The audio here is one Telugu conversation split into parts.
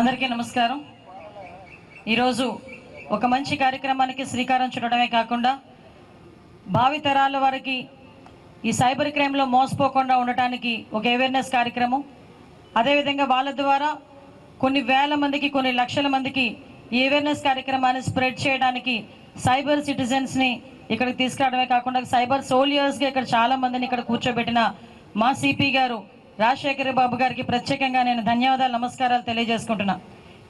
అందరికీ నమస్కారం. ఈరోజు ఒక మంచి కార్యక్రమానికి శ్రీకారం చుట్టడమే కాకుండా భావితరాల వారికి ఈ సైబర్ క్రైమ్లో మోసపోకుండా ఉండటానికి ఒక అవేర్నెస్ కార్యక్రమం. అదేవిధంగా వాళ్ళ ద్వారా కొన్ని వేల మందికి కొన్ని లక్షల మందికి ఈ అవేర్నెస్ కార్యక్రమాన్ని స్ప్రెడ్ చేయడానికి సైబర్ సిటిజన్స్ని ఇక్కడికి తీసుకురావడమే కాకుండా సైబర్ సోల్జర్స్గా ఇక్కడ చాలా మందిని ఇక్కడ కూర్చోబెట్టిన మా సిపి గారు రాజశేఖర బాబు గారికి ప్రత్యేకంగా నేను ధన్యవాదాలు నమస్కారాలు తెలియజేసుకుంటున్నా.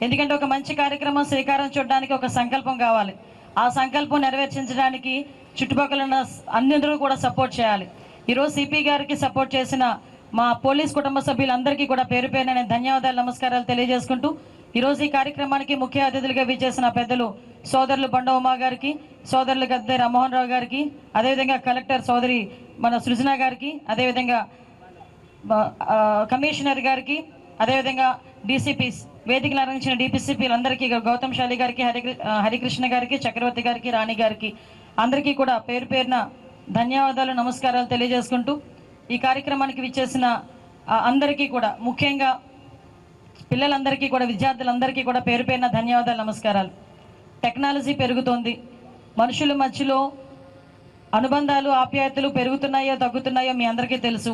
ఎందుకంటే ఒక మంచి కార్యక్రమం శ్రీకారం చూడడానికి ఒక సంకల్పం కావాలి. ఆ సంకల్పం నెరవేర్చించడానికి చుట్టుపక్కల ఉన్న అందరూ కూడా సపోర్ట్ చేయాలి. ఈరోజు సిపి గారికి సపోర్ట్ చేసిన మా పోలీస్ కుటుంబ సభ్యులందరికీ కూడా పేరు పేరున నేను ధన్యవాదాలు నమస్కారాలు తెలియజేసుకుంటూ ఈరోజు ఈ కార్యక్రమానికి ముఖ్య అతిథులుగా విచ్చేసిన పెద్దలు సోదరులు బండవమ్మ గారికి సోదరులు గద్దె రామ్మోహన్ రావు గారికి అదేవిధంగా కలెక్టర్ సోదరి మన సృజన గారికి అదేవిధంగా కమిషనర్ గారికి అదేవిధంగా డీసీపీస్ వేదికలు అందించిన డీపీసీపీలందరికీ గౌతమ్ శాలి గారికి హరి హరికృష్ణ గారికి చక్రవర్తి గారికి రాణి గారికి అందరికీ కూడా పేరు పేరున ధన్యవాదాలు నమస్కారాలు తెలియజేసుకుంటూ ఈ కార్యక్రమానికి విచ్చేసిన అందరికీ కూడా ముఖ్యంగా పిల్లలందరికీ కూడా విద్యార్థులందరికీ కూడా పేరు పేరున ధన్యవాదాలు నమస్కారాలు. టెక్నాలజీ పెరుగుతోంది. మనుషుల మధ్యలో అనుబంధాలు ఆప్యాయతలు పెరుగుతున్నాయో తగ్గుతున్నాయో మీ అందరికీ తెలుసు.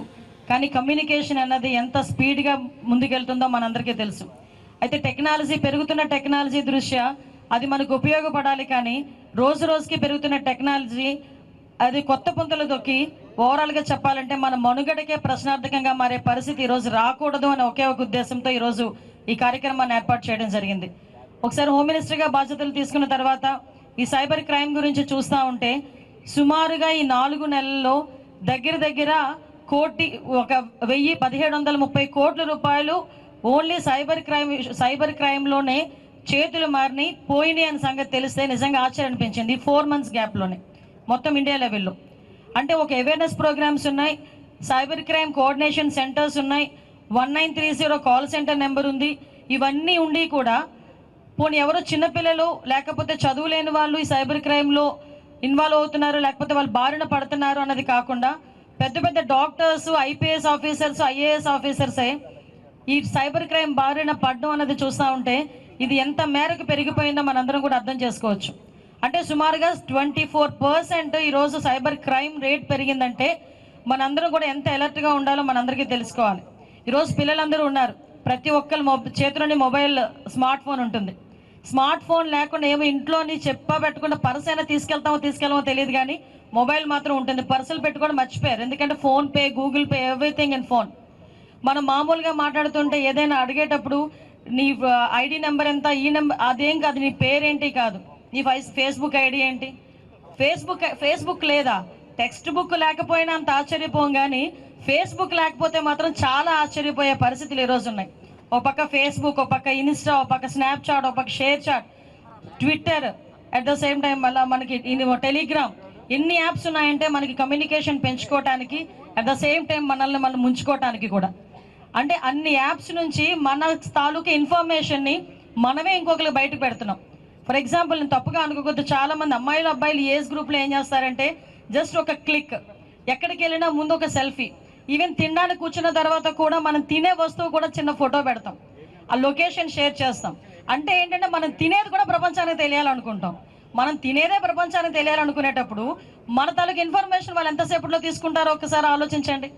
కానీ కమ్యూనికేషన్ అన్నది ఎంత స్పీడ్గా ముందుకెళ్తుందో మనందరికీ తెలుసు. అయితే టెక్నాలజీ పెరుగుతున్న టెక్నాలజీ దృష్ట్యా అది మనకు ఉపయోగపడాలి కానీ రోజు రోజుకి పెరుగుతున్న టెక్నాలజీ అది కొత్త పుంతలు దొక్కి ఓవరాల్గా చెప్పాలంటే మన మనుగడకే ప్రశ్నార్థకంగా మారే పరిస్థితి ఈరోజు రాకూడదు అనే ఒకే ఒక ఉద్దేశంతో ఈరోజు ఈ కార్యక్రమాన్ని ఏర్పాటు చేయడం జరిగింది. ఒకసారి హోమ్ మినిస్టర్గా బాధ్యతలు తీసుకున్న తర్వాత ఈ సైబర్ క్రైమ్ గురించి చూస్తూ ఉంటే సుమారుగా ఈ నాలుగు నెలల్లో దగ్గర దగ్గర కోటి ఒక వెయ్యి పదిహేడు వందల ముప్పై కోట్ల రూపాయలు ఓన్లీ సైబర్ క్రైమ్ సైబర్ క్రైమ్లోనే చేతులు మారిని పోయినాయి అనే సంగతి తెలిస్తే నిజంగా ఆశ్చర్యం అనిపించింది ఫోర్ మంత్స్ గ్యాప్లోనే మొత్తం ఇండియా లెవెల్లో. అంటే ఒక అవేర్నెస్ ప్రోగ్రామ్స్ ఉన్నాయి సైబర్ క్రైమ్ కోఆర్డినేషన్ సెంటర్స్ ఉన్నాయి one nine three zero call centre number ఉంది ఇవన్నీ ఉండి కూడా పోనీ ఎవరో చిన్నపిల్లలు లేకపోతే చదువు లేని వాళ్ళు ఈ సైబర్ క్రైమ్లో ఇన్వాల్వ్ అవుతున్నారు లేకపోతే వాళ్ళు బారిన పడుతున్నారు అన్నది కాకుండా పెద్ద పెద్ద డాక్టర్స్ ఐపీఎస్ ఆఫీసర్స్ ఐఏఎస్ ఆఫీసర్సే ఈ సైబర్ క్రైమ్ బారిన పడడం అన్నది చూస్తూ ఉంటే ఇది ఎంత మేరకు పెరిగిపోయిందో మనందరం కూడా అర్థం చేసుకోవచ్చు. అంటే సుమారుగా ట్వంటీ ఫోర్ పర్సెంట్ ఈరోజు సైబర్ క్రైమ్ రేట్ పెరిగిందంటే మనందరం కూడా ఎంత అలర్ట్గా ఉండాలో మనందరికీ తెలుసుకోవాలి. ఈరోజు పిల్లలందరూ ఉన్నారు. ప్రతి ఒక్కరు మొబ చేతిలోని మొబైల్ స్మార్ట్ ఫోన్ ఉంటుంది. స్మార్ట్ ఫోన్ లేకుండా ఏమో ఇంట్లోని చెప్పబెట్టకుండా పర్స్ అయినా తీసుకెళ్తామో తీసుకెళ్ళమో తెలియదు కానీ మొబైల్ మాత్రం ఉంటుంది. పర్సులు పెట్టుకోవడం మర్చిపోయారు. ఎందుకంటే PhonePe Google pay everything in phone. మనం మామూలుగా మాట్లాడుతుంటే ఏదైనా అడిగేటప్పుడు నీ ఐడి నెంబర్ ఎంత ఈ నెంబర్ అదేం కాదు నీ పేరేంటి కాదు. నీ ఫైస్ ఫేస్బుక్ ఐడి ఏంటి? ఫేస్బుక్ ఫేస్బుక్ లేదా? టెక్స్ట్ బుక్ లేకపోయినా అంత ఆశ్చర్యపోం కానీ ఫేస్బుక్ లేకపోతే మాత్రం చాలా ఆశ్చర్యపోయే పరిస్థితులు ఈరోజు ఉన్నాయి. ఒక పక్క ఫేస్బుక్ ఒక పక్క ఇన్స్టా ఒక పక్క స్నాప్చాట్ ఒక పక్క ShareChat Twitter. At the same time మళ్ళీ మనకి టెలిగ్రామ్. ఎన్ని యాప్స్ ఉన్నాయంటే మనకి కమ్యూనికేషన్ పెంచుకోవటానికి అట్ ద సేమ్ టైం మనల్ని మనం ముంచుకోవటానికి కూడా. అంటే అన్ని యాప్స్ నుంచి మన తాలూకు ఇన్ఫర్మేషన్ని మనమే ఇంకొకరికి బయటకు పెడుతున్నాం. ఫర్ ఎగ్జాంపుల్ నేను తప్పుగా అనుకోకూడదు చాలా మంది అమ్మాయిలు అబ్బాయిలు ఏజ్ గ్రూప్లో ఏం చేస్తారంటే జస్ట్ ఒక క్లిక్ ఎక్కడికి వెళ్ళినా ముందు ఒక సెల్ఫీ ఈవెన్ తినడానికి కూర్చున్న తర్వాత కూడా మనం తినే వస్తువు కూడా చిన్న ఫోటో పెడతాం. ఆ లొకేషన్ షేర్ చేస్తాం. అంటే ఏంటంటే మనం తినేది కూడా ప్రపంచానికి తెలియాలనుకుంటాం. మనం తినేదే ప్రపంచానికి తెలియాలనుకునేటప్పుడు మన తాలూకు ఇన్ఫర్మేషన్ వాళ్ళు ఎంతసేపట్లో తీసుకుంటారో ఒకసారి ఆలోచించండి.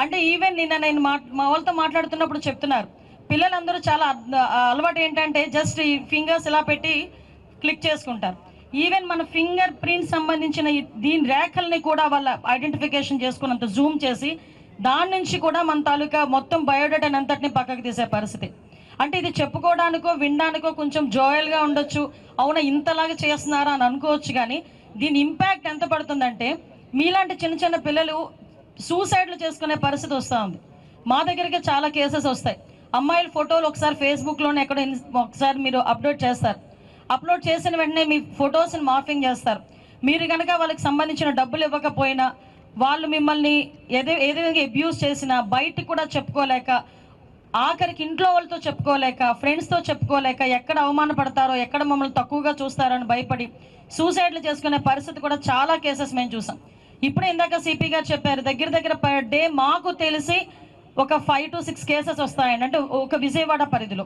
అంటే ఈవెన్ నిన్న నేను మా మా వాళ్ళతో మాట్లాడుతున్నప్పుడు చెప్తున్నారు. పిల్లలందరూ చాలా అద్- అలవాటు ఏంటంటే జస్ట్ ఈ ఫింగర్స్ ఇలా పెట్టి క్లిక్ చేసుకుంటారు. ఈవెన్ మన ఫింగర్ ప్రింట్ సంబంధించిన దీని రేఖల్ని కూడా వాళ్ళ ఐడెంటిఫికేషన్ చేసుకున్నంత జూమ్ చేసి దాని నుంచి కూడా మన తాలూకా మొత్తం బయోడేటాని అంతటిని పక్కకు తీసే పరిస్థితి. అంటే ఇది చెప్పుకోవడానికో వినడానికో కొంచెం జోయల్గా ఉండొచ్చు. అవునా ఇంతలాగా చేస్తున్నారా అని అనుకోవచ్చు కానీ దీని ఇంపాక్ట్ ఎంత పడుతుందంటే మీలాంటి చిన్న చిన్న పిల్లలు సూసైడ్లు చేసుకునే పరిస్థితి వస్తూ ఉంది. మా దగ్గరికి చాలా కేసెస్ వస్తాయి. అమ్మాయిల ఫోటోలు ఒకసారి ఫేస్బుక్లోనే ఎక్కడ ఒకసారి మీరు అప్లోడ్ చేస్తారు. అప్లోడ్ చేసిన వెంటనే మీ ఫొటోస్ని మార్ఫింగ్ చేస్తారు. మీరు కనుక వాళ్ళకి సంబంధించిన డబ్బులు ఇవ్వకపోయినా వాళ్ళు మిమ్మల్ని ఏదే ఏ విధంగా అబ్యూస్ చేసినా బయటికి కూడా చెప్పుకోలేక ఆఖరికి ఇంట్లో వాళ్ళతో చెప్పుకోలేక ఫ్రెండ్స్తో చెప్పుకోలేక ఎక్కడ అవమానపడతారో ఎక్కడ మమ్మల్ని తక్కువగా చూస్తారని భయపడి సూసైడ్లు చేసుకునే పరిస్థితి కూడా చాలా కేసెస్ మేము చూసాం. ఇప్పుడే ఇందాక సిపి గారు చెప్పారు దగ్గర దగ్గర పర్ డే మాకు తెలిసి ఒక ఫైవ్ టు సిక్స్ కేసెస్ వస్తాయండి అంటే ఒక విజయవాడ పరిధిలో.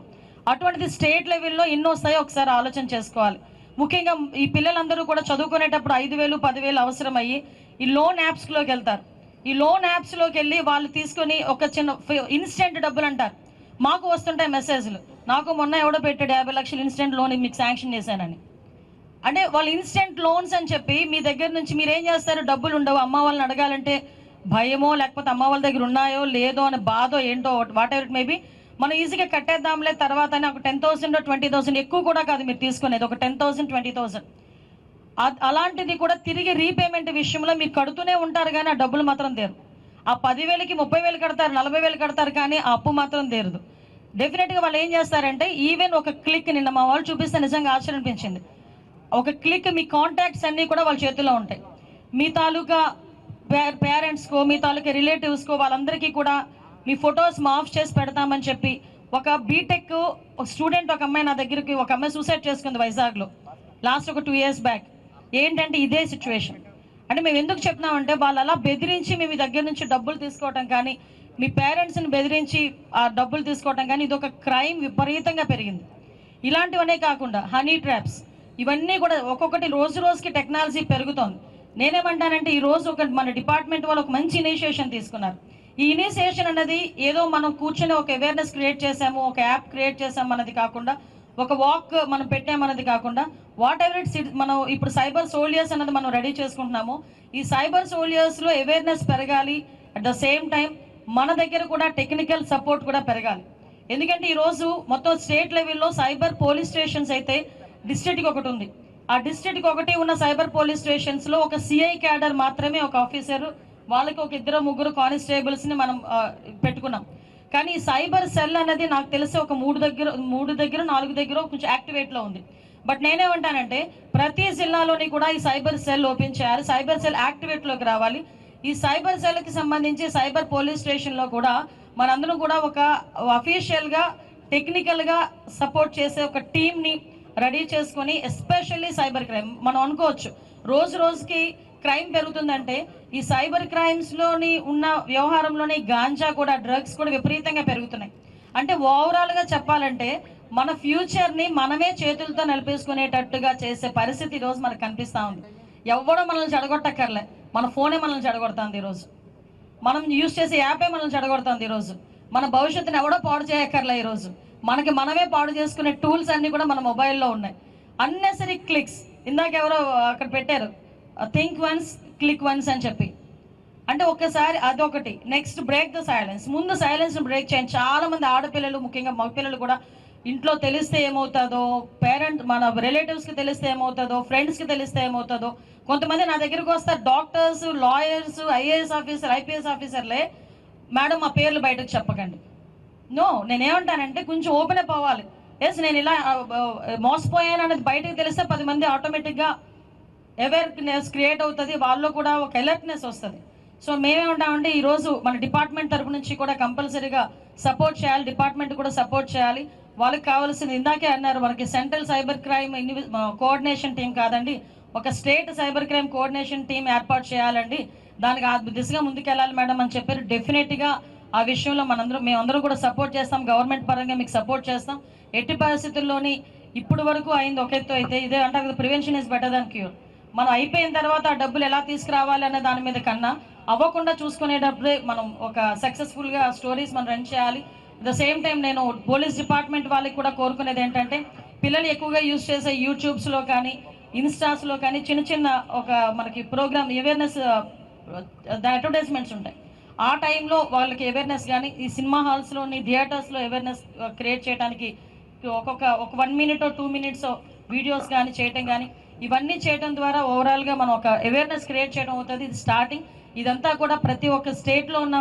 అటువంటిది స్టేట్ లెవెల్లో ఎన్ని వస్తాయో ఒకసారి ఆలోచన చేసుకోవాలి. ముఖ్యంగా ఈ పిల్లలందరూ కూడా చదువుకునేటప్పుడు ఐదు వేలు పదివేలు అవసరమయ్యి ఈ లోన్ యాప్స్లోకి వెళ్తారు. ఈ లోన్ యాప్స్లోకి వెళ్ళి వాళ్ళు తీసుకొని ఒక చిన్న ఇన్స్టెంట్ డబ్బులు అంటారు. మాకు వస్తుంటాయి మెసేజ్లు. నాకు మొన్న ఎవడో పెట్టాడు యాభై లక్షలు ఇన్స్టెంట్ లోన్ మీకు శాంక్షన్ చేశానని. అంటే వాళ్ళు ఇన్స్టెంట్ లోన్స్ అని చెప్పి మీ దగ్గర నుంచి మీరు ఏం చేస్తారు? డబ్బులు ఉండవు. అమ్మ వాళ్ళని అడగాలంటే భయమో లేకపోతే అమ్మ వాళ్ళ దగ్గర ఉన్నాయో లేదో అనే బాధో ఏంటో వాట్ ఎవర్ ఇట్ మేబీ మనం ఈజీగా కట్టేద్దాంలే తర్వాత ఒక టెన్ థౌసండ్ ట్వంటీ థౌసండ్ ఎక్కువ కూడా కాదు మీరు తీసుకునేది. ఒక టెన్ థౌసండ్ ట్వంటీ థౌసండ్ అలాంటిది కూడా తిరిగి రీపేమెంట్ విషయంలో మీరు కడుతూనే ఉంటారు కానీ ఆ డబ్బులు మాత్రం తీరు ఆ పదివేలకి ముప్పై వేలు కడతారు నలభై వేలు కడతారు కానీ ఆ అప్పు మాత్రం తీరదు. డెఫినెట్గా వాళ్ళు ఏం చేస్తారంటే ఈవెన్ ఒక క్లిక్ నిన్న మా వాళ్ళు చూపిస్తే నిజంగా ఆశ్చర్యం అనిపించింది. ఒక క్లిక్ మీ కాంటాక్ట్స్ అన్నీ కూడా వాళ్ళ చేతిలో ఉంటాయి. మీ తాలూకా పేరెంట్స్కో మీ తాలూకా రిలేటివ్స్కో వాళ్ళందరికీ కూడా మీ ఫొటోస్ మాఫ్ చేసి పెడతామని చెప్పి ఒక బీటెక్ ఒక స్టూడెంట్ ఒక అమ్మాయి నా దగ్గరికి ఒక అమ్మాయి సూసైడ్ చేసుకుంది వైజాగ్లో. లాస్ట్ ఒక టూ ఇయర్స్ బ్యాక్ ఏంటంటే ఇదే సిచ్యువేషన్ అంటే మేము ఎందుకు చెప్తున్నామంటే వాళ్ళు అలా బెదిరించి మేము మీ దగ్గర నుంచి డబ్బులు తీసుకోవటం కానీ మీ పేరెంట్స్ని బెదిరించి ఆ డబ్బులు తీసుకోవటం కానీ ఇది ఒక క్రైమ్ విపరీతంగా పెరిగింది. ఇలాంటివనే కాకుండా హనీ ట్రాప్స్ ఇవన్నీ కూడా ఒక్కొక్కటి రోజు రోజుకి టెక్నాలజీ పెరుగుతోంది. నేనేమంటానంటే ఈ రోజు ఒక మన డిపార్ట్మెంట్ వాళ్ళు ఒక మంచి ఇనిషియేషన్ తీసుకున్నారు. ఈ ఇనిషియేషన్ అనేది ఏదో మనం కూర్చొని ఒక అవేర్నెస్ క్రియేట్ చేసాము ఒక యాప్ క్రియేట్ చేసాము అన్నది కాకుండా ఒక వాక్ మనం పెట్టామన్నది కాకుండా వాట్ ఎవర్ ఇట్స్ మనం ఇప్పుడు సైబర్ సోల్జర్స్ అన్నది మనం రెడీ చేసుకుంటున్నాము. ఈ సైబర్ సోల్జర్స్లో అవేర్నెస్ పెరగాలి. అట్ ద సేమ్ టైం మన దగ్గర కూడా టెక్నికల్ సపోర్ట్ కూడా పెరగాలి. ఎందుకంటే ఈరోజు మొత్తం స్టేట్ లెవెల్లో సైబర్ పోలీస్ స్టేషన్స్ అయితే డిస్ట్రిక్ట్కి ఒకటి ఉంది. ఆ డిస్ట్రిక్ట్కి ఒకటి ఉన్న సైబర్ పోలీస్ స్టేషన్స్లో ఒక సిఐ క్యాడర్ మాత్రమే ఒక ఆఫీసర్ వాళ్ళకి ఒక ఇద్దరు ముగ్గురు కానిస్టేబుల్స్ని మనం పెట్టుకున్నాం. కానీ సైబర్ సెల్ అనేది నాకు తెలిసి ఒక మూడు దగ్గర మూడు దగ్గర నాలుగు దగ్గర కొంచెం యాక్టివేట్లో ఉంది. బట్ నేనేమంటానంటే ప్రతి జిల్లాలోని కూడా ఈ సైబర్ సెల్ ఓపెన్ చేయాలి సైబర్ సెల్ యాక్టివేట్లోకి రావాలి. ఈ సైబర్ సెల్కి సంబంధించి సైబర్ పోలీస్ స్టేషన్లో కూడా మనందరం కూడా ఒక అఫీషియల్గా టెక్నికల్గా సపోర్ట్ చేసే ఒక టీంని రెడీ చేసుకొని ఎస్పెషల్లీ సైబర్ క్రైమ్. మనం అనుకోవచ్చు రోజు రోజుకి క్రైమ్ పెరుగుతుందంటే ఈ సైబర్ క్రైమ్స్లోని ఉన్న వ్యవహారంలోని గాంజా కూడా డ్రగ్స్ కూడా విపరీతంగా పెరుగుతున్నాయి. అంటే ఓవరాల్గా చెప్పాలంటే మన ఫ్యూచర్ని మనమే చేతులతో నిలిపేసుకునేటట్టుగా చేసే పరిస్థితి ఈరోజు మనకు కనిపిస్తూ ఉంది. ఎవడో మనల్ని చెడగొట్టక్కర్లే. మన ఫోనే మనల్ని చెడగొడుతుంది ఈరోజు. మనం యూజ్ చేసే యాపే మనల్ని చెడగొడుతుంది ఈరోజు. మన భవిష్యత్తుని ఎవడో పాడు చేయక్కర్లే ఈరోజు. మనకి మనమే పాడు చేసుకునే టూల్స్ అన్నీ కూడా మన మొబైల్లో ఉన్నాయి. Unnecessary clicks. ఇందాక ఎవరో అక్కడ పెట్టారు. థింక్ వన్స్ క్లిక్ వన్స్ అని చెప్పి. అంటే ఒక్కసారి అదొకటి. నెక్స్ట్ బ్రేక్ ద సైలెన్స్ ముందు సైలెన్స్ బ్రేక్ చేయండి. చాలామంది ఆడపిల్లలు ముఖ్యంగా మగపిల్లలు కూడా ఇంట్లో తెలిస్తే ఏమవుతుందో పేరెంట్ మన రిలేటివ్స్కి తెలిస్తే ఏమవుతుందో ఫ్రెండ్స్కి తెలిస్తే ఏమవుతుందో కొంతమంది నా దగ్గరకు వస్తారు. Doctors lawyers IAS officer IPS ఆఫీసర్లే madam మా పేర్లు బయటకు చెప్పకండి. నో నేనేమంటానంటే కొంచెం ఓపెన్ అప్ అవ్వాలి. ఎస్ నేను ఇలా uh, uh, మోసపోయాను అనేది బయటకు తెలిస్తే పది మంది ఆటోమేటిక్గా అవేర్నెస్ క్రియేట్ అవుతుంది వాళ్ళలో కూడా ఒక అలర్ట్నెస్ వస్తుంది. సో మేమేమంటామంటే ఈరోజు మన డిపార్ట్మెంట్ తరపు నుంచి కూడా కంపల్సరీగా సపోర్ట్ చేయాలి డిపార్ట్మెంట్ కూడా సపోర్ట్ చేయాలి. వాళ్ళకి కావాల్సింది ఇందాకే అన్నారు మనకి central cyber crime coordination team కాదండి. ఒక state cyber crime coordination team ఏర్పాటు చేయాలండి. దానికి ఆ దిశగా ముందుకెళ్ళాలి మేడం అని చెప్పారు. డెఫినెట్గా ఆ విషయంలో మనందరం మేమందరం కూడా సపోర్ట్ చేస్తాం. గవర్నమెంట్ పరంగా మీకు సపోర్ట్ చేస్తాం. ఎట్టి పరిస్థితుల్లోని ఇప్పుడు వరకు అయింది ఒక ఎత్తు అయితే ఇదే అంటే prevention is better than cure మనం అయిపోయిన తర్వాత ఆ డబ్బులు ఎలా తీసుకురావాలి అనే దాని మీద కన్నా అవ్వకుండా చూసుకునేటప్పుడే మనం ఒక సక్సెస్ఫుల్గా స్టోరీస్ మనం రన్ చేయాలి. ద సేమ్ టైం నేను పోలీస్ డిపార్ట్మెంట్ వాళ్ళకి కూడా కోరుకునేది ఏంటంటే పిల్లలు ఎక్కువగా యూజ్ చేసే యూట్యూబ్స్లో కానీ ఇన్స్టాస్లో కానీ చిన్న చిన్న ఒక మనకి ప్రోగ్రామ్ అవేర్నెస్ అడ్వర్టైజ్మెంట్స్ ఉంటాయి. ఆ టైంలో వాళ్ళకి అవేర్నెస్ కానీ ఈ సినిమా హాల్స్లోని థియేటర్స్లో అవేర్నెస్ క్రియేట్ చేయడానికి ఒక్కొక్క ఒక one minute two minutes videos కానీ చేయటం కానీ ఇవన్నీ చేయడం ద్వారా ఓవరాల్గా మనం ఒక అవేర్నెస్ క్రియేట్ చేయడం అవుతుంది. ఇది స్టార్టింగ్ ఇదంతా కూడా ప్రతి ఒక్క స్టేట్లో ఉన్న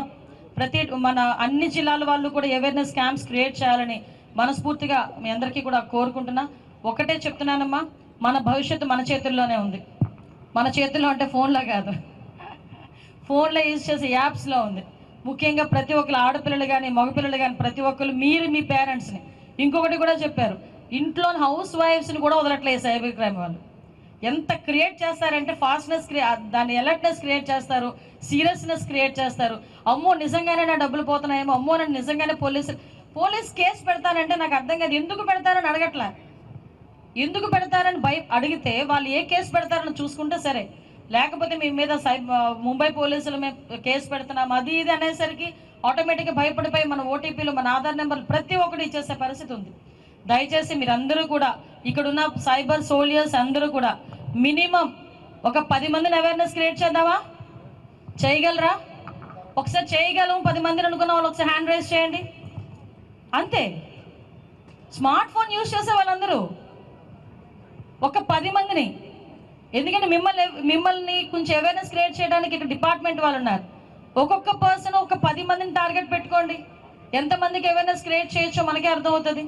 ప్రతి మన అన్ని జిల్లాల వాళ్ళు కూడా అవేర్నెస్ క్యాంప్స్ క్రియేట్ చేయాలని మనస్ఫూర్తిగా మీ అందరికీ కూడా కోరుకుంటున్నా. ఒకటే చెప్తున్నానమ్మా మన భవిష్యత్తు మన చేతుల్లోనే ఉంది. మన చేతుల్లో అంటే ఫోన్లో కాదు. ఫోన్లో యూజ్ చేసే యాప్స్లో ఉంది. ముఖ్యంగా ప్రతి ఒక్కరు ఆడపిల్లలు కానీ మగపిల్లలు కానీ ప్రతి ఒక్కరు మీరు మీ పేరెంట్స్ని ఇంకొకటి కూడా చెప్పారు. ఇంట్లో హౌస్ వైఫ్స్ని కూడా వదలట్లేదు సైబర్ క్రైమ్ వాళ్ళు. ఎంత క్రియేట్ చేస్తారంటే ఫాస్ట్నెస్ దాన్ని ఎలర్ట్నెస్ క్రియేట్ చేస్తారు సీరియస్నెస్ క్రియేట్ చేస్తారు. అమ్మో నిజంగానే నా డబ్బులు పోతున్నాయేమో అమ్మో నన్ను నిజంగానే పోలీసు పోలీస్ కేసు పెడతానంటే నాకు అర్థం కాదు. ఎందుకు పెడతారని అడగట్లే? ఎందుకు పెడతారని భయ అడిగితే వాళ్ళు ఏ కేసు పెడతారని చూసుకుంటే సరే. లేకపోతే మీ మీద సై ముంబై పోలీసులు మేము కేసు పెడుతున్నాం అది ఇది అనేసరికి ఆటోమేటిక్గా భయపడిపోయి మన ఓటీపీలు మన ఆధార్ నెంబర్లు ప్రతి ఒక్కటి ఇచ్చేసే పరిస్థితి ఉంది. దయచేసి మీరందరూ కూడా ఇక్కడున్న సైబర్ సోల్జర్స్ అందరూ కూడా మినిమం ఒక పది మందిని అవేర్నెస్ క్రియేట్ చేద్దామా? చేయగలరా? ఒకసారి చేయగలం పది మందిని అనుకున్న వాళ్ళు ఒకసారి హ్యాండ్ రైజ్ చేయండి. అంతే. స్మార్ట్ ఫోన్ యూజ్ చేసే వాళ్ళందరూ ఒక పది మందిని ఎందుకంటే మిమ్మల్ని మిమ్మల్ని కొంచెం అవేర్నెస్ క్రియేట్ చేయడానికి ఇక్కడ డిపార్ట్మెంట్ వాళ్ళు ఉన్నారు. ఒక్కొక్క పర్సన్ ఒక పది మందిని టార్గెట్ పెట్టుకోండి. ఎంతమందికి అవేర్నెస్ క్రియేట్ చేయొచ్చో మనకే అర్థమవుతుంది.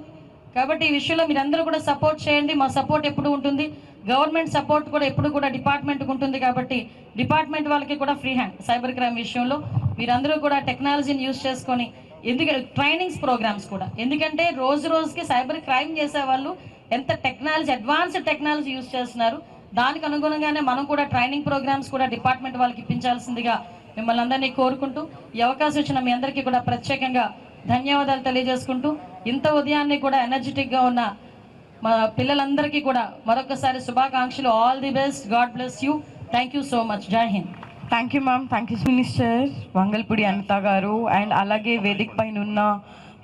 కాబట్టి ఈ విషయంలో మీరందరూ కూడా సపోర్ట్ చేయండి. మా సపోర్ట్ ఎప్పుడు ఉంటుంది? గవర్నమెంట్ సపోర్ట్ కూడా ఎప్పుడు కూడా డిపార్ట్మెంట్కి ఉంటుంది కాబట్టి డిపార్ట్మెంట్ వాళ్ళకి కూడా ఫ్రీ హ్యాండ్ సైబర్ క్రైమ్ విషయంలో. మీరందరూ కూడా టెక్నాలజీని యూజ్ చేసుకొని ఎందుకంటే ట్రైనింగ్స్ ప్రోగ్రామ్స్ కూడా. ఎందుకంటే రోజు రోజుకి సైబర్ క్రైమ్ చేసే వాళ్ళు ఎంత టెక్నాలజీ అడ్వాన్స్డ్ టెక్నాలజీ యూజ్ చేస్తున్నారు. దానికి అనుగుణంగానే మనం కూడా ట్రైనింగ్ ప్రోగ్రామ్స్ కూడా డిపార్ట్మెంట్ వాళ్ళకి ఇప్పించాల్సిందిగా మిమ్మల్ని అందరినీ కోరుకుంటూ ఈ అవకాశం ఇచ్చిన మీ అందరికీ కూడా ప్రత్యేకంగా ధన్యవాదాలు తెలియజేసుకుంటూ ఇంత ఉదయాన్నే కూడా ఎనర్జెటిక్గా ఉన్న మా పిల్లలందరికీ కూడా మరొకసారి శుభాకాంక్షలు. All the best God bless you thank you so much జై Hind thank you ma'am thank you minister Vangalapudi Anitha గారు. అండ్ అలాగే వేదిక పైన ఉన్న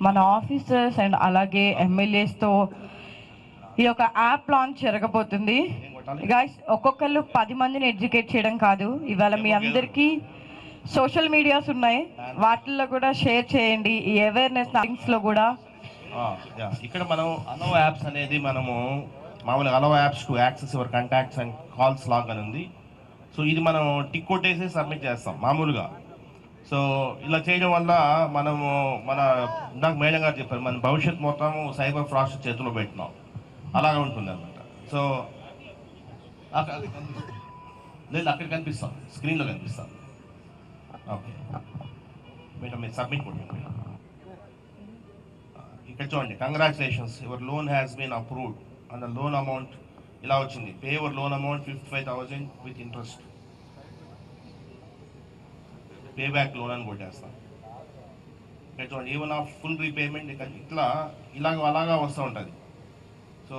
మన ఆఫీసర్స్ అండ్ అలాగే ఎమ్మెల్యేస్తో ఈ యొక్క యాప్ లాంచ్ జరగబోతుంది. గాయస్ ఒక్కొక్కళ్ళు పది మందిని ఎడ్యుకేట్ చేయడం కాదు. ఇవాళ మీ అందరికీ సోషల్ మీడియాస్ ఉన్నాయి. వాటిల్లో కూడా షేర్ చేయండి. ఈ అవేర్నెస్ థింగ్స్లో కూడా ఇక్కడ మనం అలో యాప్స్ అనేది మనము మామూలుగా allow apps to access your contacts and calls log అని ఉంది. సో ఇది మనం టిక్ కొట్టేసి సబ్మిట్ చేస్తాం మామూలుగా. సో ఇలా చేయడం వల్ల మనము మన ఇందాక మేడం గారు చెప్పారు మన భవిష్యత్ మొత్తం సైబర్ ఫ్రాస్ట్ చేతిలో పెట్టినాం. అలాగే ఉంటుంది అనమాట సో లేదు అక్కడ కనిపిస్తాం. స్క్రీన్లో కనిపిస్తాం. ఓకే మేడం మీరు సబ్మిట్ కొట్టండి. ఇక్కడ చూడండి congratulations your loan has been approved and loan amount ఇలా వచ్చింది. Pay your loan amount fifty five thousand with interest pay back loan అని కొట్టేస్తాం. ఇక్కడ చూడండి ఈవెన్ ఆఫ్ ఫుల్ రీపేమెంట్ ఇట్లా ఇలాగ అలాగా వస్తూ ఉంటుంది. సో